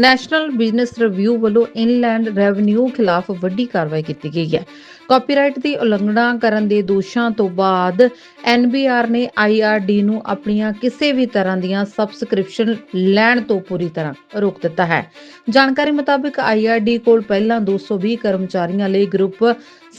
National business review ਵੱਲੋਂ inland revenue ਖਿਲਾਫ ਵੱਡੀ ਕਾਰਵਾਈ ਕੀਤੀ ਗਈ ਹੈ। ਕਾਪੀਰਾਈਟ ਦੀ ਉਲੰਘਣਾ ਕਰਨ ਦੇ ਦੋਸ਼ਾਂ ਤੋਂ ਬਾਅਦ ਐਨਬੀਆਰ ਨੇ ਆਈਆਰਡੀ ਨੂੰ ਆਪਣੀਆਂ ਕਿਸੇ ਵੀ ਤਰ੍ਹਾਂ ਦੀਆਂ ਸਬਸਕ੍ਰਿਪਸ਼ਨ ਲੈਣ ਤੋਂ ਪੂਰੀ ਤਰ੍ਹਾਂ ਰੋਕ ਦਿੱਤਾ ਹੈ। ਜਾਣਕਾਰੀ ਮੁਤਾਬਕ ਆਈਆਰਡੀ ਕੋਲ ਪਹਿਲਾਂ 220 ਕਰਮਚਾਰੀਆਂ ਲਈ ਗਰੁੱਪ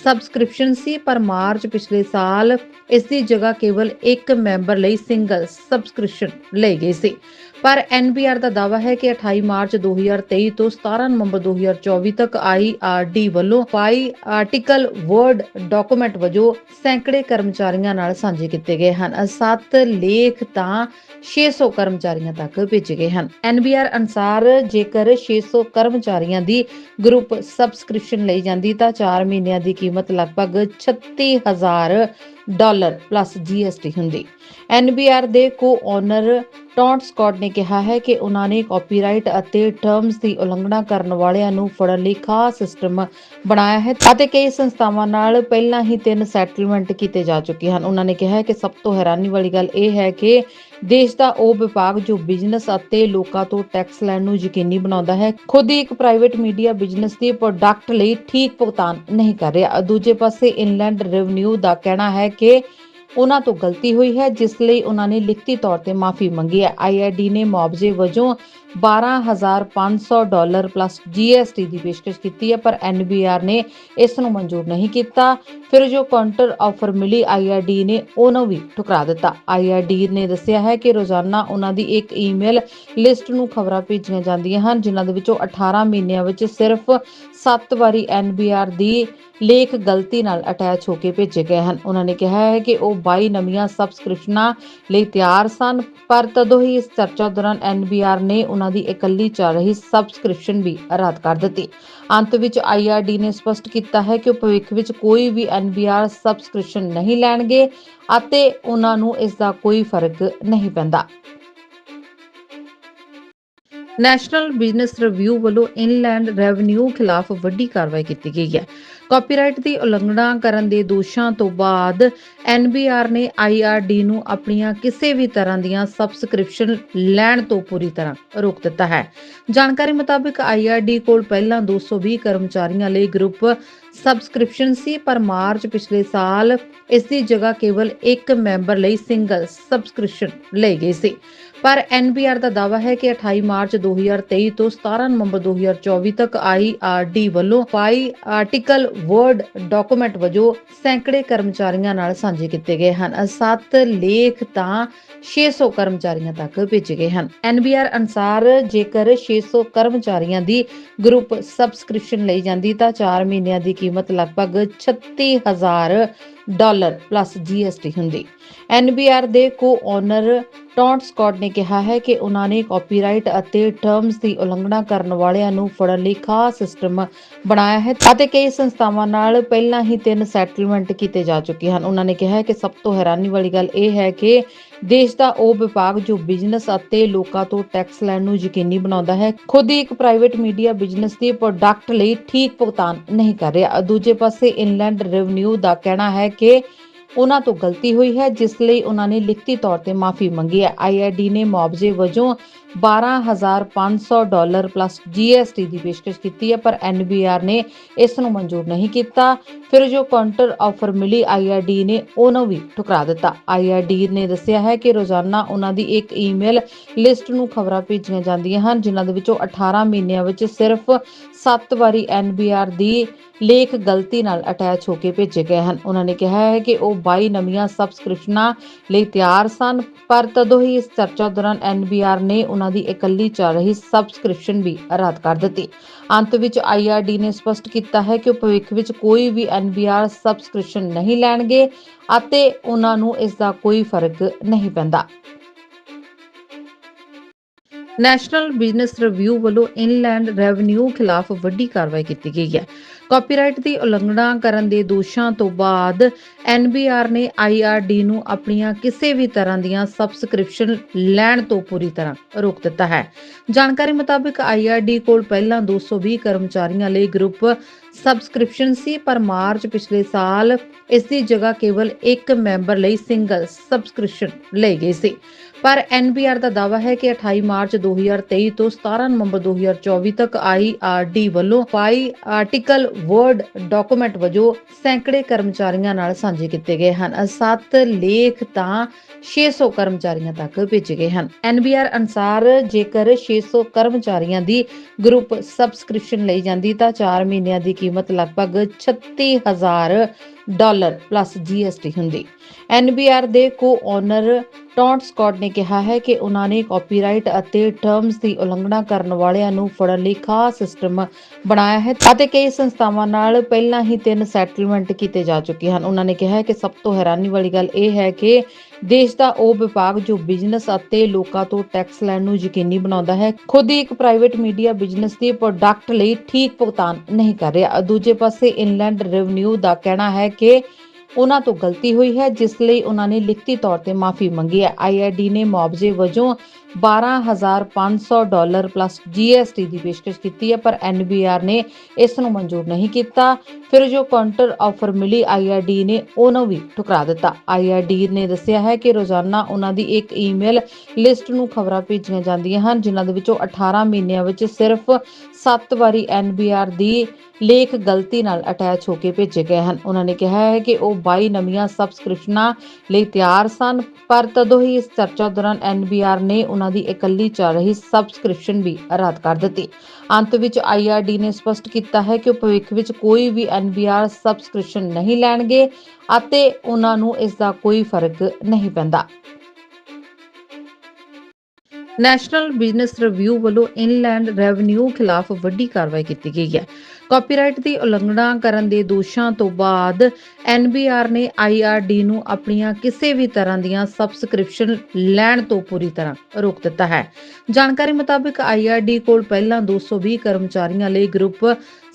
ਸਬਸਕ੍ਰਿਪਸ਼ਨ ਸੀ, ਪਰ ਮਾਰਚ ਪਿਛਲੇ ਸਾਲ ਇਸ ਦੀ ਜਗ੍ਹਾ ਕੇਵਲ ਇੱਕ ਮੈਂਬਰ ਲਈ ਸਿੰਗਲ ਸਬਸਕ੍ਰਿਪਸ਼ਨ ਲਈ ਗਈ ਸੀ। ਪਰ ਐਨਬੀਆਰ ਦਾ ਦਾਅਵਾ ਹੈ ਕਿ 28 ਮਾਰਚ 2023 ਤੋਂ 17 ਨਵੰਬਰ 2024 ਤੱਕ ਆਈਆਰਡੀ ਵੱਲੋਂ ਪਾਈ ਆਰਟੀਕਲ ਵਰਡ ਡਾਕੂਮੈਂਟ ਵਜੋਂ ਸੈਂਕੜੇ ਕਰਮਚਾਰੀਆਂ ਨਾਲ ਸਾਂਝੇ ਕੀਤੇ ਗਏ ਹਨ। ਸੱਤ ਲੇਖ ਤਾਂ 600 ਕਰਮਚਾਰੀਆਂ ਤੱਕ ਭੇਜੇ ਗਏ ਹਨ। ਐਨਬੀਆਰ ਅਨਸਾਰ ਜੇਕਰ 600 ਕਰਮਚਾਰੀਆਂ ਦੀ ਗਰੁੱਪ ਸਬਸਕ੍ਰਿਪਸ਼ਨ ਲਈ ਜਾਂਦੀ ਤਾਂ 4 ਮਹੀਨਿਆਂ ਦੀ ਕੀਮਤ ਲਗਭਗ 36000 ਡਾਲਰ ਪਲੱਸ ਜੀਐਸਟੀ ਹੁੰਦੀ। ਐਨਬੀਆਰ ਦੇ ਕੋ-ਓਨਰ ਟੌਂਟ ਸਕਾਟ ਨੇ ਕਿਹਾ ਹੈ ਕਿ ਉਹਨਾਂ ਨੇ ਕਾਪੀਰਾਈਟ ਅਤੇ ਟਰਮਸ ਦੀ ਉਲੰਘਣਾ ਕਰਨ ਵਾਲਿਆਂ ਨੂੰ ਫੜਨ ਲਈ ਖਾਸ ਸਿਸਟਮ ਬਣਾਇਆ ਹੈ ਅਤੇ ਕਈ ਸੰਸਥਾਵਾਂ ਨਾਲ ਪਹਿਲਾਂ ਹੀ ਤਿੰਨ ਸੈਟਲਮੈਂਟ ਕੀਤੇ ਜਾ ਚੁੱਕੇ ਹਨ। ਉਹਨਾਂ ਨੇ ਕਿਹਾ ਹੈ ਕਿ ਸਭ ਤੋਂ ਹੈਰਾਨੀ ਵਾਲੀ ਗੱਲ ਇਹ ਹੈ ਕਿ ਦੇਸ਼ ਦਾ ਉਹ ਵਿਭਾਗ ਜੋ ਬਿਜ਼ਨਸ ਅਤੇ ਲੋਕਾਂ ਤੋਂ ਟੈਕਸ ਲੈਣ ਨੂੰ ਯਕੀਨੀ ਬਣਾਉਂਦਾ ਹੈ, ਖੁਦ ਹੀ ਇੱਕ ਪ੍ਰਾਈਵੇਟ ਮੀਡੀਆ ਬਿਜ਼ਨਸ ਦੇ ਪ੍ਰੋਡਕਟ ਲਈ ਠੀਕ ਭੁਗਤਾਨ ਨਹੀਂ ਕਰ ਰਿਹਾ। ਦੂਜੇ ਪਾਸੇ ਇਨਲੈਂਡ ਰੈਵਨਿਊ ਦਾ ਕਹਿਣਾ ਹੈ ਕਿ ਉਹਨਾਂ ਤੋਂ ਗਲਤੀ ਹੋਈ ਹੈ, ਜਿਸ ਲਈ ਉਹਨਾਂ ਨੇ ਲਿਖਤੀ ਤੌਰ ਤੇ ਮਾਫੀ ਮੰਗੀ ਹੈ। ਆਈਆਈਡੀ ਨੇ ਮੁਆਵਜ਼ੇ ਵਜੋਂ 12500 ਡਾਲਰ ਪਲੱਸ ਜੀਐਸਟੀ ਦੀ ਪੇਸ਼ਕਸ਼ ਕੀਤੀ ਹੈ, ਪਰ ਐਨਬੀਆਰ ਨੇ ਇਸ ਨੂੰ ਮਨਜ਼ੂਰ ਨਹੀਂ ਕੀਤਾ। ਫਿਰ ਜੋ ਕਾਊਂਟਰ ਆਫਰ ਮਿਲੀ ਆਈਆਰਡੀ ਨੇ, ਉਹਨੂੰ ਵੀ ਠੁਕਰਾ ਦਿੱਤਾ। ਆਈਆਰਡੀ ਨੇ ਦੱਸਿਆ ਹੈ ਕਿ ਰੋਜ਼ਾਨਾ ਉਹਨਾਂ ਦੀ ਇੱਕ ਈਮੇਲ ਲਿਸਟ ਨੂੰ ਖਬਰਾਂ ਭੇਜੀਆਂ ਜਾਂਦੀਆਂ ਹਨ, ਜਿਨ੍ਹਾਂ ਦੇ ਵਿੱਚੋਂ 18 ਮਹੀਨਿਆਂ ਵਿੱਚ ਸਿਰਫ 7 ਵਾਰੀ ਐਨਬੀਆਰ ਦੀ ਲੇਖ ਗਲਤੀ ਨਾਲ ਅਟੈਚ ਹੋ ਕੇ ਭੇਜੇ ਗਏ ਹਨ। ਉਹਨਾਂ ਨੇ ਕਿਹਾ ਹੈ ਕਿ ਉਹ 22 ਨਵੀਆਂ ਸਬਸਕ੍ਰਿਪਸ਼ਨਾਂ ਲਈ ਤਿਆਰ ਸਨ, ਪਰ ਤਦੋਂ ਹੀ ਇਸ ਚਰਚਾ ਦੌਰਾਨ ਐਨਬੀਆਰ ਨੇ ਉਹਨਾਂ ਦੀ ਇਕੱਲੀ ਚੱਲ ਰਹੀ ਸਬਸਕ੍ਰਿਪਸ਼ਨ ਵੀ ਰੱਦ ਕਰ ਦਿੱਤੀ। ਅੰਤ ਵਿੱਚ ਆਈਆਰਡੀ ਨੇ ਸਪਸ਼ਟ ਕੀਤਾ ਹੈ ਕਿ ਉਹ ਭਵਿੱਖ ਵਿੱਚ ਕੋਈ ਵੀ ਐਨਬੀਆਰ ਸਬਸਕ੍ਰਿਪਸ਼ਨ ਨਹੀਂ ਲੈਣਗੇ ਅਤੇ ਉਹਨਾਂ ਨੂੰ ਇਸ ਦਾ ਕੋਈ ਫ਼ਰਕ ਨਹੀਂ ਪੈਂਦਾ। ਨੈਸ਼ਨਲ ਬਿਜ਼ਨਸ ਰਿਵਿਊ ਵੱਲੋਂ ਇਨਲੈਂਡ ਰੈਵਨਿਊ ਖਿਲਾਫ ਵੱਡੀ ਕਾਰਵਾਈ ਕੀਤੀ ਗਈ ਹੈ। ਕਾਪੀਰਾਈਟ ਦੀ ਉਲੰਘਣਾ ਕਰਨ ਦੇ ਦੋਸ਼ਾਂ ਤੋਂ ਬਾਅਦ ਐਨਬੀਆਰ ਨੇ ਆਈਆਰਡੀ ਨੂੰ ਆਪਣੀਆਂ ਕਿਸੇ ਵੀ ਤਰ੍ਹਾਂ ਦੀਆਂ ਸਬਸਕ੍ਰਿਪਸ਼ਨ ਲੈਣ ਤੋਂ ਪੂਰੀ ਤਰ੍ਹਾਂ ਰੋਕ ਦਿੱਤਾ ਹੈ। ਜਾਣਕਾਰੀ ਮੁਤਾਬਕ ਆਈਆਰਡੀ ਕੋਲ ਪਹਿਲਾਂ 220 ਕਰਮਚਾਰੀਆਂ ਲਈ ਗਰੁੱਪ ਸਬਸਕ੍ਰਿਪਸ਼ਨ ਸੀ, ਪਰ ਮਾਰਚ ਪਿਛਲੇ ਸਾਲ ਇਸ ਦੀ ਜਗ੍ਹਾ ਕੇਵਲ ਇੱਕ ਮੈਂਬਰ ਲਈ ਸਿੰਗਲ ਸਬਸਕ੍ਰਿਪਸ਼ਨ ਲਈ ਗਈ ਸੀ। ਪਰ ਐਨਬੀਆਰ ਦਾ ਦਾਅਵਾ ਹੈ ਕਿ 28 ਮਾਰਚ 2023 ਤੋਂ 17 ਨਵੰਬਰ 2024 ਤੱਕ ਆਈਆਰਡੀ ਵੱਲੋਂ ਪਾਈ ਆਰਟੀਕਲ ਵਰਡ ਡਾਕੂਮੈਂਟ ਵਜੋਂ ਸੈਂਕੜੇ ਕਰਮਚਾਰੀਆਂ ਨਾਲ ਸਾਂਝੇ ਕੀਤੇ ਗਏ ਹਨ। ਸੱਤ ਲੇਖ ਤਾਂ 600 ਕਰਮਚਾਰੀਆਂ ਤੱਕ ਭੇਜੇ ਗਏ ਹਨ। ਐਨਬੀਆਰ ਅਨਸਾਰ ਜੇਕਰ 600 ਕਰਮਚਾਰੀਆਂ ਦੀ ਗਰੁੱਪ ਸਬਸਕ੍ਰਿਪਸ਼ਨ ਲਈ ਜਾਂਦੀ ਤਾਂ 4 ਮਹੀਨਿਆਂ ਦੀ ਕੀਮਤ ਲਗਭਗ 36000 ਡਾਲਰ ਪਲੱਸ ਜੀਐਸਟੀ ਹੁੰਦੀ। ਐਨਬੀਆਰ ਦੇ ਕੋ-ਓਨਰ ਟੌਂਟ ਸਕਾਟ ਨੇ ਕਿਹਾ ਹੈ ਕਿ ਉਹਨਾਂ ਨੇ ਕਾਪੀਰਾਈਟ ਅਤੇ ਟਰਮਸ ਦੀ ਉਲੰਘਣਾ ਕਰਨ ਵਾਲਿਆਂ ਨੂੰ ਫੜਨ ਲਈ ਖਾਸ ਸਿਸਟਮ ਬਣਾਇਆ ਹੈ ਅਤੇ ਕਈ ਸੰਸਥਾਵਾਂ ਨਾਲ ਪਹਿਲਾਂ ਹੀ ਤਿੰਨ ਸੈਟਲਮੈਂਟ ਕੀਤੇ ਜਾ ਚੁੱਕੇ ਹਨ। ਉਹਨਾਂ ਨੇ ਕਿਹਾ ਹੈ ਕਿ ਸਭ ਤੋਂ ਹੈਰਾਨੀ ਵਾਲੀ ਗੱਲ ਇਹ ਹੈ ਕਿ ਦੇਸ਼ ਦਾ ਉਹ ਵਿਭਾਗ ਜੋ ਬਿਜ਼ਨਸ ਅਤੇ ਲੋਕਾਂ ਤੋਂ ਟੈਕਸ ਲੈਣ ਨੂੰ ਯਕੀਨੀ ਬਣਾਉਂਦਾ ਹੈ, ਖੁਦ ਹੀ ਇੱਕ ਪ੍ਰਾਈਵੇਟ ਮੀਡੀਆ ਬਿਜ਼ਨਸ ਦੇ ਪ੍ਰੋਡਕਟ ਲਈ ਠੀਕ ਭੁਗਤਾਨ ਨਹੀਂ ਕਰ ਰਿਹਾ। ਦੂਜੇ ਪਾਸੇ ਇਨਲੈਂਡ ਰੈਵਨਿਊ ਦਾ ਕਹਿਣਾ ਹੈ ਕਿ ਉਹਨਾਂ ਤੋਂ ਗਲਤੀ ਹੋਈ ਹੈ, ਜਿਸ ਲਈ ਉਹਨਾਂ ਨੇ ਲਿਖਤੀ ਤੌਰ ਤੇ ਮਾਫੀ ਮੰਗੀ ਹੈ। ਆਈਆਰਡੀ ਨੇ ਮੁਆਵਜ਼ੇ ਵਜੋਂ 12500 ਡਾਲਰ ਪਲੱਸ ਜੀਐਸਟੀ ਦੀ ਪੇਸ਼ਕਸ਼ ਕੀਤੀ ਹੈ, ਪਰ ਐਨਬੀਆਰ ਨੇ ਇਸ ਨੂੰ ਮਨਜ਼ੂਰ ਨਹੀਂ ਕੀਤਾ। ਫਿਰ ਜੋ ਕਾਊਂਟਰ ਆਫਰ ਮਿਲੀ ਆਈਆਰਡੀ ਨੇ ਉਹਨੂੰ ਵੀ ਠੁਕਰਾ ਦਿੱਤਾ। ਆਈਆਰਡੀ ਨੇ ਦੱਸਿਆ ਹੈ ਕਿ ਰੋਜ਼ਾਨਾ ਉਹਨਾਂ ਦੀ ਇੱਕ ਈਮੇਲ ਲਿਸਟ ਨੂੰ ਖਬਰਾਂ ਭੇਜੀਆਂ ਜਾਂਦੀਆਂ ਹਨ, ਜਿਨ੍ਹਾਂ ਦੇ ਵਿੱਚੋਂ 18 ਮਹੀਨਿਆਂ ਵਿੱਚ ਸਿਰਫ 7 ਵਾਰੀ ਐਨਬੀਆਰ ਦੀ ਲੇਖ ਗਲਤੀ ਨਾਲ ਅਟੈਚ ਹੋ ਕੇ ਭੇਜੇ ਗਏ ਹਨ। ਉਹਨਾਂ ਨੇ ਕਿਹਾ ਹੈ ਕਿ ਉਹ 22 ਨਵੀਆਂ ਸਬਸਕ੍ਰਿਪਸ਼ਨਾਂ ਲਈ ਤਿਆਰ ਸਨ, ਪਰ ਤਦੋਂ ਹੀ ਇਸ ਚਰਚਾ ਦੌਰਾਨ ਐਨਬੀਆਰ ਨੇ ਉਹਨਾਂ ਦੀ ਇਕੱਲੀ ਚੱਲ ਰਹੀ ਸਬਸਕ੍ਰਿਪਸ਼ਨ ਵੀ ਰੱਦ ਕਰ ਦਿੱਤੀ। ਅੰਤ ਵਿੱਚ ਆਈਆਰਡੀ ਨੇ ਸਪਸ਼ਟ ਕੀਤਾ ਹੈ ਕਿ ਉਹ ਭਵਿੱਖ ਵਿੱਚ ਕੋਈ ਵੀ ਐਨਬੀਆਰ ਸਬਸਕ੍ਰਿਪਸ਼ਨ ਨਹੀਂ ਲੈਣਗੇ ਅਤੇ ਉਹਨਾਂ ਨੂੰ ਇਸ ਦਾ ਕੋਈ ਫ਼ਰਕ ਨਹੀਂ ਪੈਂਦਾ। ਨੈਸ਼ਨਲ ਬਿਜ਼ਨਸ ਰਿਵਿਊ ਵੱਲੋਂ ਇਨਲੈਂਡ ਰੈਵਨਿਊ ਖਿਲਾਫ ਵੱਡੀ ਕਾਰਵਾਈ ਕੀਤੀ ਗਈ ਹੈ। ਕਾਪੀਰਾਈਟ ਦੀ ਉਲੰਘਣਾ ਕਰਨ ਦੇ ਦੋਸ਼ਾਂ ਤੋਂ ਬਾਅਦ ਐਨਬੀਆਰ ਨੇ ਆਈਆਰਡੀ ਨੂੰ ਆਪਣੀਆਂ ਕਿਸੇ ਵੀ ਤਰ੍ਹਾਂ ਦੀਆਂ ਸਬਸਕ੍ਰਿਪਸ਼ਨ ਲੈਣ ਤੋਂ ਪੂਰੀ ਤਰ੍ਹਾਂ ਰੋਕ ਦਿੱਤਾ ਹੈ। ਜਾਣਕਾਰੀ ਮੁਤਾਬਕ ਆਈਆਰਡੀ ਕੋਲ ਪਹਿਲਾਂ 220 ਕਰਮਚਾਰੀਆਂ ਲਈ ਗਰੁੱਪ ਸਬਸਕ੍ਰਿਪਸ਼ਨ ਸੀ, ਪਰ ਮਾਰਚ ਪਿਛਲੇ ਸਾਲ ਇਸ ਦੀ ਜਗ੍ਹਾ ਕੇਵਲ ਇੱਕ ਮੈਂਬਰ ਲਈ ਸਿੰਗਲ ਸਬਸਕ੍ਰਿਪਸ਼ਨ ਲਈ ਗਈ ਸੀ। ਪਰ ਐਨਬੀਆਰ ਦਾ ਦਾਅਵਾ ਹੈ ਕਿ 28 ਮਾਰਚ 2023 ਤੋਂ 17 ਨਵੰਬਰ 2024 ਤੱਕ ਆਈਆਰਡੀ ਵੱਲੋਂ ਪਾਈ ਆਰਟੀਕਲ ਵਰਡ ਡਾਕੂਮੈਂਟ ਵਜੋਂ ਸੈਂਕੜੇ ਕਰਮਚਾਰੀਆਂ ਨਾਲ ਸਾਂਝੇ ਕੀਤੇ ਗਏ ਹਨ। ਸੱਤ ਲੇਖ ਤਾਂ 600 ਕਰਮਚਾਰੀਆਂ ਤੱਕ ਭੇਜੇ ਗਏ ਹਨ। ਐਨਬੀਆਰ ਅਨਸਾਰ ਜੇਕਰ 600 ਕਰਮਚਾਰੀਆਂ ਦੀ ਗਰੁੱਪ ਸਬਸਕ੍ਰਿਪਸ਼ਨ ਲਈ ਜਾਂਦੀ ਤਾਂ 4 ਮਹੀਨਿਆਂ ਦੀ ਕੀਮਤ ਲਗਭਗ 36000 ਡਾਲਰ ਪਲੱਸ ਜੀਐਸਟੀ ਹੁੰਦੀ। ਐਨਬੀਆਰ ਦੇ ਕੋ-ਓਨਰ ਟੌਂਟ ਸਕਾਟ ਨੇ ਕਿਹਾ ਹੈ ਕਿ ਉਹਨਾਂ ਨੇ ਕਾਪੀਰਾਈਟ ਅਤੇ ਟਰਮਸ ਦੀ ਉਲੰਘਣਾ ਕਰਨ ਵਾਲਿਆਂ ਨੂੰ ਫੜਨ ਲਈ ਖਾਸ ਸਿਸਟਮ ਬਣਾਇਆ ਹੈ ਅਤੇ ਕਈ ਸੰਸਥਾਵਾਂ ਨਾਲ ਪਹਿਲਾਂ ਹੀ ਤਿੰਨ ਸੈਟਲਮੈਂਟ ਕੀਤੇ ਜਾ ਚੁੱਕੇ ਹਨ। ਉਹਨਾਂ ਨੇ ਕਿਹਾ ਹੈ ਕਿ ਸਭ ਤੋਂ ਹੈਰਾਨੀ ਵਾਲੀ ਗੱਲ ਇਹ ਹੈ ਕਿ ਦੇਸ਼ ਦਾ ਉਹ ਵਿਭਾਗ ਜੋ ਬਿਜ਼ਨਸ ਅਤੇ ਲੋਕਾਂ ਤੋਂ ਟੈਕਸ ਲੈਣ ਨੂੰ ਯਕੀਨੀ ਬਣਾਉਂਦਾ ਹੈ, ਖੁਦ ਹੀ ਇੱਕ ਪ੍ਰਾਈਵੇਟ ਮੀਡੀਆ ਬਿਜ਼ਨਸ ਦੇ ਪ੍ਰੋਡਕਟ ਲਈ ਠੀਕ ਭੁਗਤਾਨ ਨਹੀਂ ਕਰ ਰਿਹਾ। ਦੂਜੇ ਪਾਸੇ ਇਨਲੈਂਡ ਰੈਵਨਿਊ ਦਾ ਕਹਿਣਾ ਹੈ ਕਿ ਉਹਨਾਂ ਤੋਂ ਗਲਤੀ ਹੋਈ ਹੈ, ਜਿਸ ਲਈ ਉਹਨਾਂ ਨੇ ਲਿਖਤੀ ਤੌਰ ਤੇ ਮਾਫੀ ਮੰਗੀ ਹੈ। ਆਈਆਰਡੀ ਨੇ ਮੁਆਵਜ਼ੇ ਵਜੋਂ 12500 ਡਾਲਰ ਪਲੱਸ ਜੀਐਸਟੀ ਦੀ ਪੇਸ਼ਕਸ਼ ਕੀਤੀ ਹੈ, ਪਰ ਐਨਬੀਆਰ ਨੇ ਇਸ ਨੂੰ ਮਨਜ਼ੂਰ ਨਹੀਂ ਕੀਤਾ। ਫਿਰ ਜੋ ਕਾਊਂਟਰ ਆਫਰ ਮਿਲੀ ਆਈਆਰਡੀ ਨੇ ਉਹਨੂੰ ਵੀ ਠੁਕਰਾ ਦਿੱਤਾ। ਆਈਆਰਡੀ ਨੇ ਦੱਸਿਆ ਹੈ ਕਿ ਰੋਜ਼ਾਨਾ ਉਹਨਾਂ ਦੀ ਇੱਕ ਈਮੇਲ ਲਿਸਟ ਨੂੰ ਖਬਰਾਂ ਭੇਜੀਆਂ ਜਾਂਦੀਆਂ ਹਨ, ਜਿਨ੍ਹਾਂ ਦੇ ਵਿੱਚੋਂ 18 ਮਹੀਨਿਆਂ ਵਿੱਚ ਸਿਰਫ 7 ਵਾਰੀ ਐਨਬੀਆਰ ਦੀ ਲੇਖ ਗਲਤੀ ਨਾਲ ਅਟੈਚ ਹੋ ਕੇ ਭੇਜੇ ਗਏ ਹਨ। ਉਹਨਾਂ ਨੇ ਕਿਹਾ ਹੈ ਕਿ ਉਹ 22 ਨਵੀਆਂ ਸਬਸਕ੍ਰਿਪਸ਼ਨਾਂ ਲਈ ਤਿਆਰ ਸਨ, ਪਰ ਤਦੋਂ ਹੀ ਇਸ ਚਰਚਾ ਦੌਰਾਨ ਐਨਬੀਆਰ ਨੇ ਉਹਨਾਂ ਦੀ ਇਕੱਲੀ ਚੱਲ ਰਹੀ ਸਬਸਕ੍ਰਿਪਸ਼ਨ ਵੀ ਰੱਦ ਕਰ ਦਿੱਤੀ। ਅੰਤ ਵਿੱਚ ਆਈਆਰਡੀ ਨੇ ਸਪਸ਼ਟ ਕੀਤਾ ਹੈ ਕਿ ਉਹ ਭਵਿੱਖ ਵਿੱਚ ਕੋਈ ਵੀ ਐਨਬੀਆਰ ਸਬਸਕ੍ਰਿਪਸ਼ਨ ਨਹੀਂ ਲੈਣਗੇ ਅਤੇ ਉਹਨਾਂ ਨੂੰ ਇਸ ਦਾ ਕੋਈ ਫ਼ਰਕ ਨਹੀਂ ਪੈਂਦਾ। ਨੈਸ਼ਨਲ ਬਿਜ਼ਨਸ ਰਿਵਿਊ ਵੱਲੋਂ ਇਨਲੈਂਡ ਰੈਵਨਿਊ ਖਿਲਾਫ ਵੱਡੀ ਕਾਰਵਾਈ ਕੀਤੀ ਗਈ ਹੈ। ਕਾਪੀਰਾਈਟ ਦੀ ਉਲੰਘਣਾ ਕਰਨ ਦੇ ਦੋਸ਼ਾਂ ਤੋਂ ਬਾਅਦ ਐਨਬੀਆਰ ਨੇ ਆਈਆਰਡੀ ਨੂੰ ਆਪਣੀਆਂ ਕਿਸੇ ਵੀ ਤਰ੍ਹਾਂ ਦੀਆਂ ਸਬਸਕ੍ਰਿਪਸ਼ਨ ਲੈਣ ਤੋਂ ਪੂਰੀ ਤਰ੍ਹਾਂ ਰੋਕ ਦਿੱਤਾ ਹੈ। ਜਾਣਕਾਰੀ ਮੁਤਾਬਕ ਆਈਆਰਡੀ ਕੋਲ ਪਹਿਲਾਂ 220 ਕਰਮਚਾਰੀਆਂ ਲਈ ਗਰੁੱਪ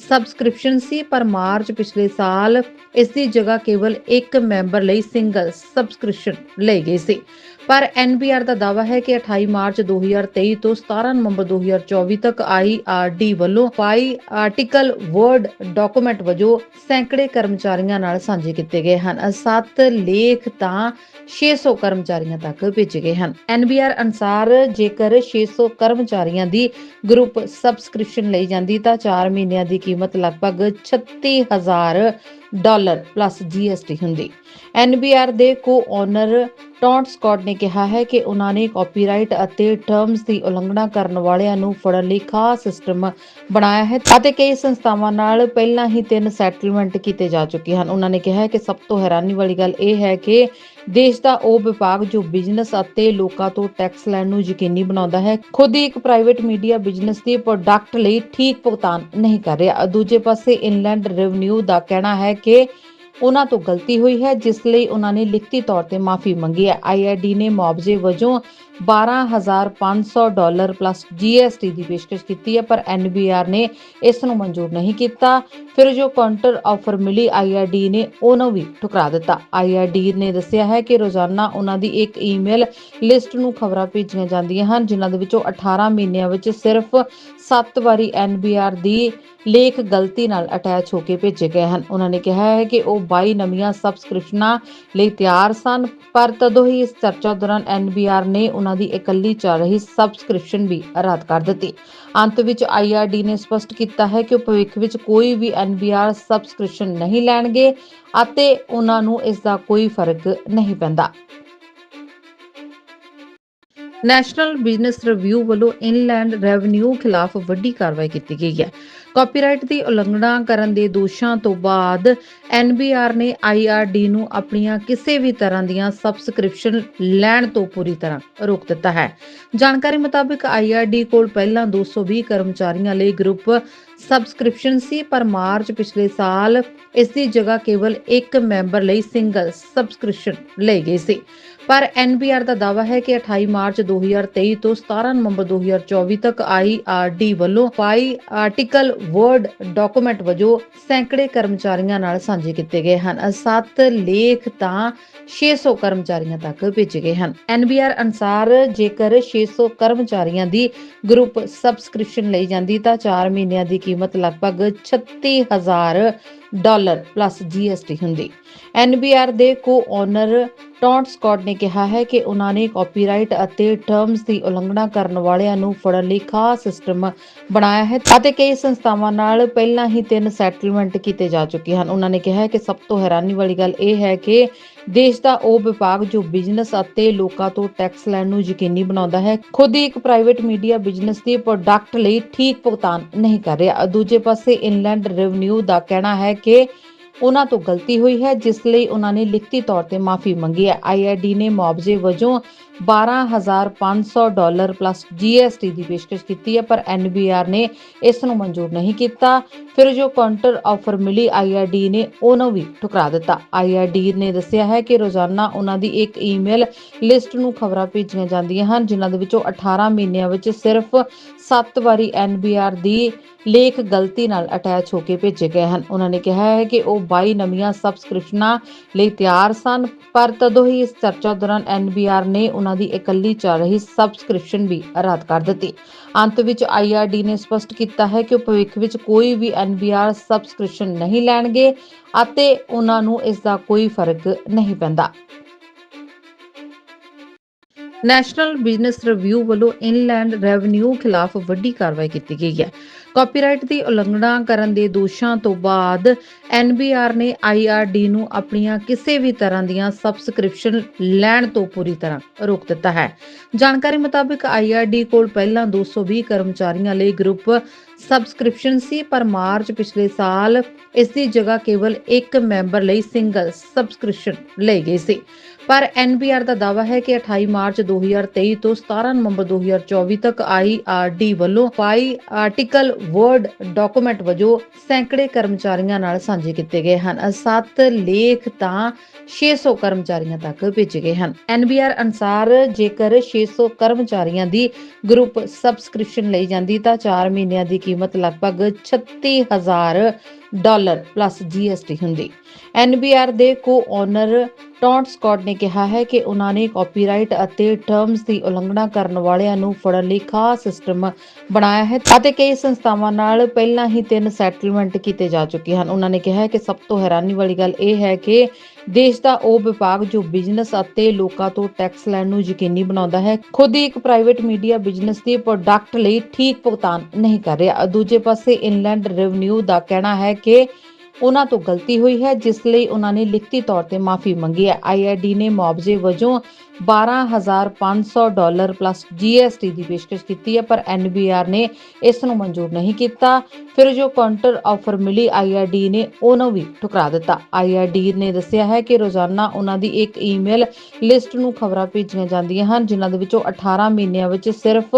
ਸਬਸਕ੍ਰਿਪਸ਼ਨ ਸੀ, ਪਰ ਮਾਰਚ ਪਿਛਲੇ ਸਾਲ ਇਸ ਦੀ ਜਗ੍ਹਾ ਕੇਵਲ ਇੱਕ ਮੈਂਬਰ ਲਈ ਸਿੰਗਲ ਸਬਸਕ੍ਰਿਪਸ਼ਨ ਲਈ ਗਈ ਸੀ। ਪਰ ਐਨਬੀਆਰ ਦਾ ਦਾਅਵਾ ਹੈ ਕਿ 28 ਮਾਰਚ 2023 ਤੋਂ 17 ਨਵੰਬਰ 2024 ਤੱਕ ਆਈਆਰਡੀ ਵੱਲੋਂ ਪਾਈ ਆਰਟੀਕਲ ਵਰਡ ਡਾਕੂਮੈਂਟ ਵਜੋਂ ਸੈਂਕੜੇ ਕਰਮਚਾਰੀਆਂ ਨਾਲ ਸਾਂਝੇ ਕੀਤੇ ਗਏ ਹਨ। ਸੱਤ ਲੇਖ ਤਾਂ 600 ਕਰਮਚਾਰੀਆਂ ਤੱਕ ਭੇਜੇ ਗਏ ਹਨ। ਐਨਬੀਆਰ ਅਨਸਾਰ ਜੇਕਰ 600 ਕਰਮਚਾਰੀਆਂ ਦੀ ਗਰੁੱਪ ਸਬਸਕ੍ਰਿਪਸ਼ਨ ਲਈ ਜਾਂਦੀ ਤਾਂ 4 ਮਹੀਨਿਆਂ ਦੀ ਕੀਮਤ ਲਗਭਗ 36000 ਡਾਲਰ ਪਲੱਸ ਜੀਐਸਟੀ ਹੁੰਦੀ। ਐਨਬੀਆਰ ਦੇ ਕੋ-ਓਨਰ ਟੌਂਟ ਸਕਾਟ ਨੇ ਕਿਹਾ ਹੈ ਕਿ ਉਹਨਾਂ ਨੇ ਕਾਪੀਰਾਈਟ ਅਤੇ ਟਰਮਸ ਦੀ ਉਲੰਘਣਾ ਕਰਨ ਵਾਲਿਆਂ ਨੂੰ ਫੜਨ ਲਈ ਖਾਸ ਸਿਸਟਮ ਬਣਾਇਆ ਹੈ ਅਤੇ ਕਈ ਸੰਸਥਾਵਾਂ ਨਾਲ ਪਹਿਲਾਂ ਹੀ ਤਿੰਨ ਸੈਟਲਮੈਂਟ ਕੀਤੇ ਜਾ ਚੁੱਕੇ ਹਨ। ਉਹਨਾਂ ਨੇ ਕਿਹਾ ਹੈ ਕਿ ਸਭ ਤੋਂ ਹੈਰਾਨੀ ਵਾਲੀ ਗੱਲ ਇਹ ਹੈ ਕਿ ਦੇਸ਼ ਦਾ ਉਹ ਵਿਭਾਗ ਜੋ ਬਿਜ਼ਨਸ ਅਤੇ ਲੋਕਾਂ ਤੋਂ ਟੈਕਸ ਲੈਣ ਨੂੰ ਯਕੀਨੀ ਬਣਾਉਂਦਾ ਹੈ, ਖੁਦ ਹੀ ਇੱਕ ਪ੍ਰਾਈਵੇਟ ਮੀਡੀਆ ਬਿਜ਼ਨਸ ਦੇ ਪ੍ਰੋਡਕਟ ਲਈ ਠੀਕ ਭੁਗਤਾਨ ਨਹੀਂ ਕਰ ਰਿਹਾ। ਦੂਜੇ ਪਾਸੇ ਇਨਲੈਂਡ ਰੈਵਨਿਊ ਦਾ ਕਹਿਣਾ ਹੈ ਕਿ ਉਹਨਾਂ ਤੋਂ ਗਲਤੀ ਹੋਈ ਹੈ, ਜਿਸ ਲਈ ਉਹਨਾਂ ਨੇ ਲਿਖਤੀ ਤੌਰ ਤੇ ਮਾਫੀ ਮੰਗੀ ਹੈ। ਆਈਆਰਡੀ ਨੇ ਮੁਆਵਜ਼ੇ ਵਜੋਂ 12500 ਡਾਲਰ ਪਲੱਸ ਜੀਐਸਟੀ ਦੀ ਪੇਸ਼ਕਸ਼ ਕੀਤੀ ਹੈ, ਪਰ ਐਨਬੀਆਰ ਨੇ ਇਸ ਨੂੰ ਮਨਜ਼ੂਰ ਨਹੀਂ ਕੀਤਾ। ਫਿਰ ਜੋ ਕਾਊਂਟਰ ਆਫਰ ਮਿਲੀ ਆਈਆਰਡੀ ਨੇ ਉਹਨੂੰ ਵੀ ਠੁਕਰਾ ਦਿੱਤਾ। ਆਈਆਰਡੀ ਨੇ ਦੱਸਿਆ ਹੈ ਕਿ ਰੋਜ਼ਾਨਾ ਉਹਨਾਂ ਦੀ ਇੱਕ ਈਮੇਲ ਲਿਸਟ ਨੂੰ ਖਬਰਾਂ ਭੇਜੀਆਂ ਜਾਂਦੀਆਂ ਹਨ, ਜਿਨ੍ਹਾਂ ਦੇ ਵਿੱਚੋਂ 18 ਮਹੀਨਿਆਂ ਵਿੱਚ ਸਿਰਫ 7 ਵਾਰੀ ਐਨਬੀਆਰ ਦੀ ਲੇਖ ਗਲਤੀ ਨਾਲ ਅਟੈਚ ਹੋ ਕੇ ਭੇਜੇ ਗਏ ਹਨ। ਉਹਨਾਂ ਨੇ ਕਿਹਾ ਹੈ ਕਿ ਉਹ 22 ਨਵੀਆਂ ਸਬਸਕ੍ਰਿਪਸ਼ਨਾਂ ਲਈ ਤਿਆਰ ਸਨ, ਪਰ ਤਦੋਂ ਹੀ ਇਸ ਚਰਚਾ ਦੌਰਾਨ ਐਨਬੀਆਰ ਨੇ ਉਹਨਾਂ ਦੀ ਇਕੱਲੀ ਚੱਲ ਰਹੀ ਸਬਸਕ੍ਰਿਪਸ਼ਨ ਵੀ ਰੱਦ ਕਰ ਦਿੱਤੀ। ਅੰਤ ਵਿੱਚ ਆਈਆਰਡੀ ਨੇ ਸਪਸ਼ਟ ਕੀਤਾ ਹੈ ਕਿ ਉਹ ਭਵਿੱਖ ਵਿੱਚ ਕੋਈ ਵੀ ਐਨਬੀਆਰ ਸਬਸਕ੍ਰਿਪਸ਼ਨ ਨਹੀਂ ਲੈਣਗੇ ਅਤੇ ਉਹਨਾਂ ਨੂੰ ਇਸ ਦਾ ਕੋਈ ਫ਼ਰਕ ਨਹੀਂ ਪੈਂਦਾ। ਨੈਸ਼ਨਲ ਬਿਜ਼ਨਸ ਰਿਵਿਊ ਵੱਲੋਂ ਇਨਲੈਂਡ ਰੈਵਨਿਊ ਖਿਲਾਫ ਵੱਡੀ ਕਾਰਵਾਈ ਕੀਤੀ ਗਈ ਹੈ। ਕਾਪੀਰਾਈਟ ਦੀ ਉਲੰਘਣਾ ਕਰਨ ਦੇ ਦੋਸ਼ਾਂ ਤੋਂ ਬਾਅਦ ਐਨਬੀਆਰ ਨੇ ਆਈਆਰਡੀ ਨੂੰ ਆਪਣੀਆਂ ਕਿਸੇ ਵੀ ਤਰ੍ਹਾਂ ਦੀਆਂ ਸਬਸਕ੍ਰਿਪਸ਼ਨ ਲੈਣ ਤੋਂ ਪੂਰੀ ਤਰ੍ਹਾਂ ਰੋਕ ਦਿੱਤਾ ਹੈ। ਜਾਣਕਾਰੀ ਮੁਤਾਬਕ ਆਈਆਰਡੀ ਕੋਲ ਪਹਿਲਾਂ 220 ਕਰਮਚਾਰੀਆਂ ਲਈ ਗਰੁੱਪ ਸਬਸਕ੍ਰਿਪਸ਼ਨ ਸੀ, ਪਰ ਮਾਰਚ ਪਿਛਲੇ ਸਾਲ ਇਸ ਦੀ ਜਗ੍ਹਾ ਕੇਵਲ ਇੱਕ ਮੈਂਬਰ ਲਈ ਸਿੰਗਲ ਸਬਸਕ੍ਰਿਪਸ਼ਨ ਲਈ ਗਈ ਸੀ। ਪਰ ਐਨਬੀਆਰ ਦਾ ਦਾਅਵਾ ਹੈ ਕਿ 28 ਮਾਰਚ 2023 ਤੋਂ 17 ਨਵੰਬਰ 2024 ਤੱਕ ਆਈਆਰਡੀ ਵੱਲੋਂ ਪਾਈ ਆਰਟੀਕਲ ਵਰਡ ਡਾਕੂਮੈਂਟ ਵਜੋਂ ਸੈਂਕੜੇ ਕਰਮਚਾਰੀਆਂ ਨਾਲ ਸਾਂਝੇ ਕੀਤੇ ਗਏ ਹਨ। ਸੱਤ ਲੇਖ ਤਾਂ 600 ਕਰਮਚਾਰੀਆਂ ਤੱਕ ਭੇਜੇ ਗਏ ਹਨ। ਐਨਬੀਆਰ ਅਨਸਾਰ ਜੇਕਰ 600 ਕਰਮਚਾਰੀਆਂ ਦੀ ਗਰੁੱਪ ਸਬਸਕ੍ਰਿਪਸ਼ਨ ਲਈ ਜਾਂਦੀ ਤਾਂ 4 ਮਹੀਨਿਆਂ ਦੀ ਕੀਮਤ ਲਗਭਗ 36000 ਡਾਲਰ ਪਲੱਸ ਜੀਐਸਟੀ ਹੁੰਦੀ। ਐਨਬੀਆਰ ਦੇ ਕੋ-ਓਨਰ ਟੌਂਟ ਸਕਾਟ ਨੇ ਕਿਹਾ ਹੈ ਕਿ ਉਹਨਾਂ ਨੇ ਕਾਪੀਰਾਈਟ ਅਤੇ ਟਰਮਸ ਦੀ ਉਲੰਘਣਾ ਕਰਨ ਵਾਲਿਆਂ ਨੂੰ ਫੜਨ ਲਈ ਖਾਸ ਸਿਸਟਮ ਬਣਾਇਆ ਹੈ ਅਤੇ ਕਈ ਸੰਸਥਾਵਾਂ ਨਾਲ ਪਹਿਲਾਂ ਹੀ ਤਿੰਨ ਸੈਟਲਮੈਂਟ ਕੀਤੇ ਜਾ ਚੁੱਕੇ ਹਨ। ਉਹਨਾਂ ਨੇ ਕਿਹਾ ਹੈ ਕਿ ਸਭ ਤੋਂ ਹੈਰਾਨੀ ਵਾਲੀ ਗੱਲ ਇਹ ਹੈ ਕਿ ਦੇਸ਼ ਦਾ ਉਹ ਵਿਭਾਗ ਜੋ ਬਿਜ਼ਨਸ ਅਤੇ ਲੋਕਾਂ ਤੋਂ ਟੈਕਸ ਲੈਣ ਨੂੰ ਯਕੀਨੀ ਬਣਾਉਂਦਾ ਹੈ, ਖੁਦ ਹੀ ਇੱਕ ਪ੍ਰਾਈਵੇਟ ਮੀਡੀਆ ਬਿਜ਼ਨਸ ਦੇ ਪ੍ਰੋਡਕਟ ਲਈ ਠੀਕ ਭੁਗਤਾਨ ਨਹੀਂ ਕਰ ਰਿਹਾ। ਦੂਜੇ ਪਾਸੇ ਇਨਲੈਂਡ ਰੈਵਨਿਊ ਦਾ ਕਹਿਣਾ ਹੈ ਕਿ ਉਹਨਾਂ ਤੋਂ ਗਲਤੀ ਹੋਈ ਹੈ, ਜਿਸ ਲਈ ਉਹਨਾਂ ਨੇ ਲਿਖਤੀ ਤੌਰ ਤੇ ਮਾਫੀ ਮੰਗੀ ਹੈ। ਆਈਆਰਡੀ ਨੇ ਮੁਆਵਜ਼ੇ ਵਜੋਂ 12500 ਡਾਲਰ ਪਲੱਸ ਜੀਐਸਟੀ ਦੀ ਪੇਸ਼ਕਸ਼ ਕੀਤੀ ਹੈ, ਪਰ ਐਨਬੀਆਰ ਨੇ ਇਸ ਨੂੰ ਮਨਜ਼ੂਰ ਨਹੀਂ ਕੀਤਾ। ਫਿਰ ਜੋ ਕਾਊਂਟਰ ਆਫਰ ਮਿਲੀ ਆਈਆਰਡੀ ਨੇ ਉਹਨੂੰ ਵੀ ਠੁਕਰਾ ਦਿੱਤਾ। ਆਈਆਰਡੀ ਨੇ ਦੱਸਿਆ ਹੈ ਕਿ ਰੋਜ਼ਾਨਾ ਉਹਨਾਂ ਦੀ ਇੱਕ ਈਮੇਲ ਲਿਸਟ ਨੂੰ ਖਬਰਾਂ ਭੇਜੀਆਂ ਜਾਂਦੀਆਂ ਹਨ, ਜਿਨ੍ਹਾਂ ਦੇ ਵਿੱਚੋਂ 18 ਮਹੀਨਿਆਂ ਵਿੱਚ ਸਿਰਫ 7 ਵਾਰੀ ਐਨਬੀਆਰ ਦੀ ਲੇਖ ਗਲਤੀ ਨਾਲ ਅਟੈਚ ਹੋ ਕੇ ਭੇਜੇ ਗਏ ਹਨ। ਉਹਨਾਂ ਨੇ ਕਿਹਾ ਹੈ ਕਿ ਉਹ 22 ਨਵੀਆਂ ਸਬਸਕ੍ਰਿਪਸ਼ਨਾਂ ਲਈ ਤਿਆਰ ਸਨ, ਪਰ ਤਦੋਂ ਹੀ ਇਸ ਚਰਚਾ ਦੌਰਾਨ ਐਨਬੀਆਰ ਨੇ ਉਹਨਾਂ ਦੀ ਇਕੱਲੀ ਚੱਲ ਰਹੀ ਸਬਸਕ੍ਰਿਪਸ਼ਨ ਵੀ ਰੱਦ ਕਰ ਦਿੱਤੀ। ਅੰਤ ਵਿੱਚ ਆਈਆਰਡੀ ਨੇ ਸਪਸ਼ਟ ਕੀਤਾ ਹੈ ਕਿ ਉਹ ਭਵਿੱਖ ਵਿੱਚ ਕੋਈ ਵੀ ਐਨਬੀਆਰ ਸਬਸਕ੍ਰਿਪਸ਼ਨ ਨਹੀਂ ਲੈਣਗੇ ਅਤੇ ਉਹਨਾਂ ਨੂੰ ਇਸ ਦਾ ਕੋਈ ਫ਼ਰਕ ਨਹੀਂ ਪੈਂਦਾ। ਨੈਸ਼ਨਲ ਬਿਜ਼ਨਸ ਰਿਵਿਊ ਵੱਲੋਂ ਇਨਲੈਂਡ ਰੈਵਨਿਊ ਖਿਲਾਫ ਵੱਡੀ ਕਾਰਵਾਈ ਕੀਤੀ ਗਈ ਹੈ। ਕਾਪੀਰਾਈਟ ਦੀ ਉਲੰਘਣਾ ਕਰਨ ਦੇ ਦੋਸ਼ਾਂ ਤੋਂ ਬਾਅਦ ਐਨਬੀਆਰ ਨੇ ਆਈਆਰਡੀ ਨੂੰ ਆਪਣੀਆਂ ਕਿਸੇ ਵੀ ਤਰ੍ਹਾਂ ਦੀਆਂ ਸਬਸਕ੍ਰਿਪਸ਼ਨ ਲੈਣ ਤੋਂ ਪੂਰੀ ਤਰ੍ਹਾਂ ਰੋਕ ਦਿੱਤਾ ਹੈ। ਜਾਣਕਾਰੀ ਮੁਤਾਬਕ ਆਈਆਰਡੀ ਕੋਲ ਪਹਿਲਾਂ 220 ਕਰਮਚਾਰੀਆਂ ਲਈ ਗਰੁੱਪ ਸਬਸਕ੍ਰਿਪਸ਼ਨ ਸੀ, ਪਰ ਮਾਰਚ ਪਿਛਲੇ ਸਾਲ ਇਸ ਦੀ ਜਗ੍ਹਾ ਕੇਵਲ ਇੱਕ ਮੈਂਬਰ ਲਈ ਸਿੰਗਲ ਸਬਸਕ੍ਰਿਪਸ਼ਨ ਲਈ ਗਈ ਸੀ। ਪਰ ਐਨਬੀਆਰ ਦਾ ਦਾਅਵਾ ਹੈ ਕਿ 28 ਮਾਰਚ 2023 ਤੋਂ 17 ਨਵੰਬਰ 2024 ਤੱਕ ਆਈਆਰਡੀ ਵੱਲੋਂ ਪਾਈ ਆਰਟੀਕਲ ਵਰਡ ਡਾਕੂਮੈਂਟ ਵਜੋਂ ਸੈਂਕੜੇ ਕਰਮਚਾਰੀਆਂ ਨਾਲ ਸਾਂਝੇ ਕੀਤੇ ਗਏ ਹਨ। ਸੱਤ ਲੇਖ ਤਾਂ 600 ਕਰਮਚਾਰੀਆਂ ਤੱਕ ਭੇਜੇ ਗਏ ਹਨ। ਐਨਬੀਆਰ ਅਨਸਾਰ ਜੇਕਰ 600 ਕਰਮਚਾਰੀਆਂ ਦੀ ਗਰੁੱਪ ਸਬਸਕ੍ਰਿਪਸ਼ਨ ਲਈ ਜਾਂਦੀ ਤਾਂ 4 ਮਹੀਨਿਆਂ ਦੀ ਕੀਮਤ ਲਗਭਗ 36000 ਡਾਲਰ ਪਲੱਸ ਜੀਐਸਟੀ ਹੁੰਦੀ। ਐਨਬੀਆਰ ਦੇ ਕੋ-ਓਨਰ ਟੌਂਟ ਸਕਾਟ ਨੇ ਕਿਹਾ ਹੈ ਕਿ ਉਹਨਾਂ ਨੇ ਕਾਪੀਰਾਈਟ ਅਤੇ ਟਰਮਸ ਦੀ ਉਲੰਘਣਾ ਕਰਨ ਵਾਲਿਆਂ ਨੂੰ ਫੜਨ ਲਈ ਖਾਸ ਸਿਸਟਮ ਬਣਾਇਆ ਹੈ ਅਤੇ ਕਈ ਸੰਸਥਾਵਾਂ ਨਾਲ ਪਹਿਲਾਂ ਹੀ ਤਿੰਨ ਸੈਟਲਮੈਂਟ ਕੀਤੇ ਜਾ ਚੁੱਕੇ ਹਨ। ਉਹਨਾਂ ਨੇ ਕਿਹਾ ਹੈ ਕਿ ਸਭ ਤੋਂ ਹੈਰਾਨੀ ਵਾਲੀ ਗੱਲ ਇਹ ਹੈ ਕਿ ਦੇਸ਼ ਦਾ ਉਹ ਵਿਭਾਗ ਜੋ ਬਿਜ਼ਨਸ ਅਤੇ ਲੋਕਾਂ ਤੋਂ ਟੈਕਸ ਲੈਣ ਨੂੰ ਯਕੀਨੀ ਬਣਾਉਂਦਾ ਹੈ, ਖੁਦ ਹੀ ਇੱਕ ਪ੍ਰਾਈਵੇਟ ਮੀਡੀਆ ਬਿਜ਼ਨਸ ਦੇ ਪ੍ਰੋਡਕਟ ਲਈ ਠੀਕ ਭੁਗਤਾਨ ਨਹੀਂ ਕਰ ਰਿਹਾ। ਦੂਜੇ ਪਾਸੇ ਇਨਲੈਂਡ ਰੈਵਨਿਊ ਦਾ ਕਹਿਣਾ ਹੈ ਕਿ ਉਹਨਾਂ ਤੋਂ ਗਲਤੀ ਹੋਈ ਹੈ, ਜਿਸ ਲਈ ਉਹਨਾਂ ਨੇ ਲਿਖਤੀ ਤੌਰ ਤੇ ਮਾਫੀ ਮੰਗੀ ਹੈ। ਆਈਆਰਡੀ ਨੇ ਮੁਆਵਜ਼ੇ ਵਜੋਂ 12500 ਡਾਲਰ ਪਲੱਸ ਜੀਐਸਟੀ ਦੀ ਪੇਸ਼ਕਸ਼ ਕੀਤੀ ਹੈ, ਪਰ ਐਨਬੀਆਰ ਨੇ ਇਸ ਨੂੰ ਮਨਜ਼ੂਰ ਨਹੀਂ ਕੀਤਾ। ਫਿਰ ਜੋ ਕਾਊਂਟਰ ਆਫਰ ਮਿਲੀ ਆਈਆਰਡੀ ਨੇ ਉਹਨੂੰ ਵੀ ਠੁਕਰਾ ਦਿੱਤਾ। ਆਈਆਰਡੀ ਨੇ ਦੱਸਿਆ ਹੈ ਕਿ ਰੋਜ਼ਾਨਾ ਉਹਨਾਂ ਦੀ ਇੱਕ ਈਮੇਲ ਲਿਸਟ ਨੂੰ ਖਬਰਾਂ ਭੇਜੀਆਂ ਜਾਂਦੀਆਂ ਹਨ, ਜਿਨ੍ਹਾਂ ਦੇ ਵਿੱਚੋਂ 18 ਮਹੀਨਿਆਂ ਵਿੱਚ ਸਿਰਫ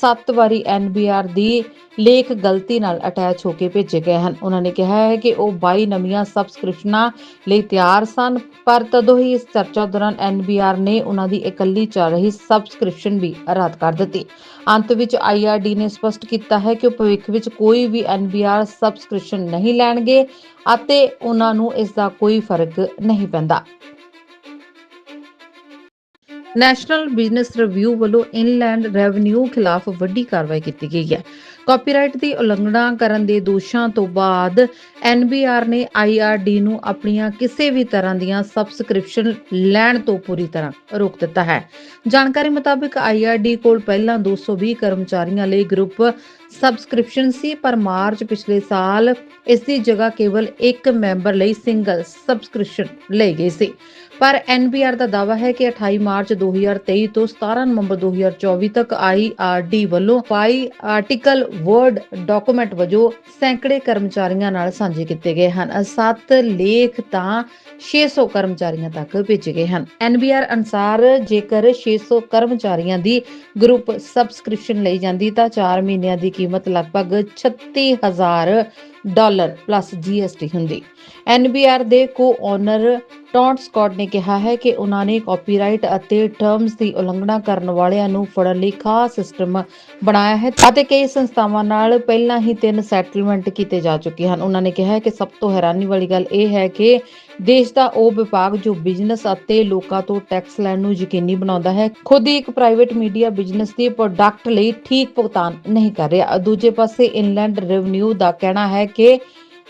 7 ਵਾਰੀ ਐਨਬੀਆਰ ਦੀ ਲੇਖ ਗਲਤੀ ਨਾਲ ਅਟੈਚ ਹੋ ਕੇ ਭੇਜੇ ਗਏ ਹਨ। ਉਹਨਾਂ ਨੇ ਕਿਹਾ ਹੈ ਕਿ ਉਹ 22 ਨਵੀਆਂ ਸਬਸਕ੍ਰਿਪਸ਼ਨਾਂ ਲਈ ਤਿਆਰ ਸਨ, ਪਰ ਤਦੋਂ ਹੀ ਇਸ ਚਰਚਾ ਦੌਰਾਨ ਐਨਬੀਆਰ ਨੇ ਉਹਨਾਂ ਦੀ ਇਕੱਲੀ ਚੱਲ ਰਹੀ ਸਬਸਕ੍ਰਿਪਸ਼ਨ ਵੀ ਰੱਦ ਕਰ ਦਿੱਤੀ। ਅੰਤ ਵਿੱਚ ਆਈਆਰਡੀ ਨੇ ਸਪਸ਼ਟ ਕੀਤਾ ਹੈ ਕਿ ਉਹ ਭਵਿੱਖ ਵਿੱਚ ਕੋਈ ਵੀ ਐਨਬੀਆਰ ਸਬਸਕ੍ਰਿਪਸ਼ਨ ਨਹੀਂ ਲੈਣਗੇ ਅਤੇ ਉਹਨਾਂ ਨੂੰ ਇਸ ਦਾ ਕੋਈ ਫ਼ਰਕ ਨਹੀਂ ਪੈਂਦਾ। ਨੈਸ਼ਨਲ ਬਿਜ਼ਨਸ ਰਿਵਿਊ ਵੱਲੋਂ ਇਨਲੈਂਡ ਰੈਵਨਿਊ ਖਿਲਾਫ ਵੱਡੀ ਕਾਰਵਾਈ ਕੀਤੀ ਗਈ ਹੈ। ਕਾਪੀਰਾਈਟ ਦੀ ਉਲੰਘਣਾ ਕਰਨ ਦੇ ਦੋਸ਼ਾਂ ਤੋਂ ਬਾਅਦ ਐਨਬੀਆਰ ਨੇ ਆਈਆਰਡੀ ਨੂੰ ਆਪਣੀਆਂ ਕਿਸੇ ਵੀ ਤਰ੍ਹਾਂ ਦੀਆਂ ਸਬਸਕ੍ਰਿਪਸ਼ਨ ਲੈਣ ਤੋਂ ਪੂਰੀ ਤਰ੍ਹਾਂ ਰੋਕ ਦਿੱਤਾ ਹੈ। ਜਾਣਕਾਰੀ ਮੁਤਾਬਕ ਆਈਆਰਡੀ ਕੋਲ ਪਹਿਲਾਂ 220 ਕਰਮਚਾਰੀਆਂ ਲਈ ਗਰੁੱਪ ਸਬਸਕ੍ਰਿਪਸ਼ਨ ਸੀ, ਪਰ ਮਾਰਚ ਪਿਛਲੇ ਸਾਲ ਇਸ ਦੀ ਜਗ੍ਹਾ ਕੇਵਲ ਇੱਕ ਮੈਂਬਰ ਲਈ ਸਿੰਗਲ ਸਬਸਕ੍ਰਿਪਸ਼ਨ ਲਈ ਗਈ ਸੀ। ਪਰ ਐਨਬੀਆਰ ਦਾ ਦਾਅਵਾ ਹੈ ਕਿ 28 ਮਾਰਚ 2023 ਤੋਂ 17 ਨਵੰਬਰ 2024 ਤੱਕ ਆਈਆਰਡੀ ਵੱਲੋਂ ਪਾਈ ਆਰਟੀਕਲ ਵਰਡ ਡਾਕੂਮੈਂਟ ਵਜੋਂ ਸੈਂਕੜੇ ਕਰਮਚਾਰੀਆਂ ਨਾਲ ਸਾਂਝੇ ਕੀਤੇ ਗਏ ਹਨ। ਸੱਤ ਲੇਖ ਤਾਂ 600 ਕਰਮਚਾਰੀਆਂ ਤੱਕ ਭੇਜੇ ਗਏ ਹਨ। ਐਨਬੀਆਰ ਅਨਸਾਰ ਜੇਕਰ 600 ਕਰਮਚਾਰੀਆਂ ਦੀ ਗਰੁੱਪ ਸਬਸਕ੍ਰਿਪਸ਼ਨ ਲਈ ਜਾਂਦੀ ਤਾਂ 4 ਮਹੀਨਿਆਂ ਦੀ ਕੀਮਤ ਲਗਭਗ 36000 ਡਾਲਰ ਪਲੱਸ ਜੀਐਸਟੀ ਹੁੰਦੀ। ਐਨਬੀਆਰ ਦੇ ਕੋ-ਓਨਰ ਟੌਂਟ ਸਕਾਟ ਨੇ ਕਿਹਾ ਹੈ ਕਿ ਉਹਨਾਂ ਨੇ ਕਾਪੀਰਾਈਟ ਅਤੇ ਟਰਮਸ ਦੀ ਉਲੰਘਣਾ ਕਰਨ ਵਾਲਿਆਂ ਨੂੰ ਫੜਨ ਲਈ ਖਾਸ ਸਿਸਟਮ ਬਣਾਇਆ ਹੈ ਅਤੇ ਕਈ ਸੰਸਥਾਵਾਂ ਨਾਲ ਪਹਿਲਾਂ ਹੀ ਤਿੰਨ ਸੈਟਲਮੈਂਟ ਕੀਤੇ ਜਾ ਚੁੱਕੇ ਹਨ। ਉਹਨਾਂ ਨੇ ਕਿਹਾ ਹੈ ਕਿ ਸਭ ਤੋਂ ਹੈਰਾਨੀ ਵਾਲੀ ਗੱਲ ਇਹ ਹੈ ਕਿ ਦੇਸ਼ ਦਾ ਉਹ ਵਿਭਾਗ ਜੋ ਬਿਜ਼ਨਸ ਅਤੇ ਲੋਕਾਂ ਤੋਂ ਟੈਕਸ ਲੈਣ ਨੂੰ ਯਕੀਨੀ ਬਣਾਉਂਦਾ ਹੈ, ਖੁਦ ਹੀ ਇੱਕ ਪ੍ਰਾਈਵੇਟ ਮੀਡੀਆ ਬਿਜ਼ਨਸ ਦੀ ਪ੍ਰੋਡਕਟ ਲਈ ਠੀਕ ਭੁਗਤਾਨ ਨਹੀਂ ਕਰ ਰਿਹਾ। ਦੂਜੇ ਪਾਸੇ ਇਨਲੈਂਡ ਰੈਵਨਿਊ ਦਾ ਕਹਿਣਾ ਹੈ ਕਿ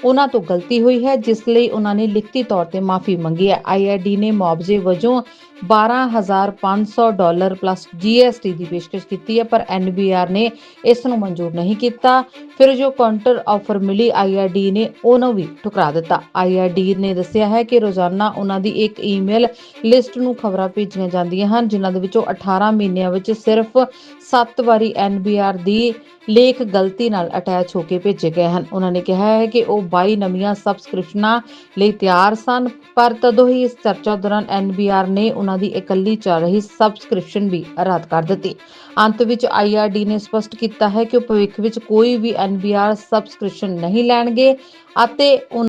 ਉਹਨਾਂ ਤੋਂ ਗਲਤੀ ਹੋਈ ਹੈ, ਜਿਸ ਲਈ ਉਹਨਾਂ ਨੇ ਲਿਖਤੀ ਤੌਰ ਤੇ ਮਾਫੀ ਮੰਗੀ ਹੈ। ਆਈਆਰਡੀ ਨੇ ਮੁਆਵਜ਼ੇ ਵਜੋਂ 12500 ਡਾਲਰ ਪਲੱਸ ਜੀਐਸਟੀ ਦੀ ਪੇਸ਼ਕਸ਼ ਕੀਤੀ ਹੈ, ਪਰ ਐਨਬੀਆਰ ਨੇ ਇਸ ਨੂੰ ਮਨਜ਼ੂਰ ਨਹੀਂ ਕੀਤਾ। ਫਿਰ ਜੋ ਕਾਊਂਟਰ ਆਫਰ ਮਿਲੀ ਆਈਆਰਡੀ ਨੇ ਉਹਨੂੰ ਵੀ ਠੁਕਰਾ ਦਿੱਤਾ। ਆਈਆਰਡੀ ਨੇ ਦੱਸਿਆ ਹੈ ਕਿ ਰੋਜ਼ਾਨਾ ਉਹਨਾਂ ਦੀ ਇੱਕ ਈਮੇਲ ਲਿਸਟ ਨੂੰ ਖਬਰਾਂ ਭੇਜੀਆਂ ਜਾਂਦੀਆਂ ਹਨ, ਜਿਨ੍ਹਾਂ ਦੇ ਵਿੱਚੋਂ 18 ਮਹੀਨਿਆਂ ਵਿੱਚ ਸਿਰਫ 7 ਵਾਰੀ ਐਨਬੀਆਰ ਦੀ ਲੇਖ ਗਲਤੀ ਨਾਲ ਅਟੈਚ ਹੋ ਕੇ ਭੇਜੇ ਗਏ ਹਨ। ਉਹਨਾਂ ਨੇ ਕਿਹਾ ਹੈ ਕਿ ਉਹ 22 ਨਵੀਆਂ ਸਬਸਕ੍ਰਿਪਸ਼ਨਾਂ ਲਈ ਤਿਆਰ ਸਨ, ਪਰ ਤਦੋਂ ਹੀ ਇਸ ਚਰਚਾ ਦੌਰਾਨ ਐਨਬੀਆਰ ਨੇ ਉਹਨਾਂ ਦੀ ਇਕੱਲੀ ਚੱਲ ਰਹੀ ਸਬਸਕ੍ਰਿਪਸ਼ਨ ਵੀ ਰੱਦ ਕਰ ਦਿੱਤੀ। ਅੰਤ ਵਿੱਚ ਆਈਆਰਡੀ ਨੇ ਸਪਸ਼ਟ ਕੀਤਾ ਹੈ ਕਿ ਉਹ ਭਵਿੱਖ ਵਿੱਚ ਕੋਈ ਵੀ ਐਨਬੀਆਰ ਸਬਸਕ੍ਰਿਪਸ਼ਨ ਨਹੀਂ ਲੈਣਗੇ ਅਤੇ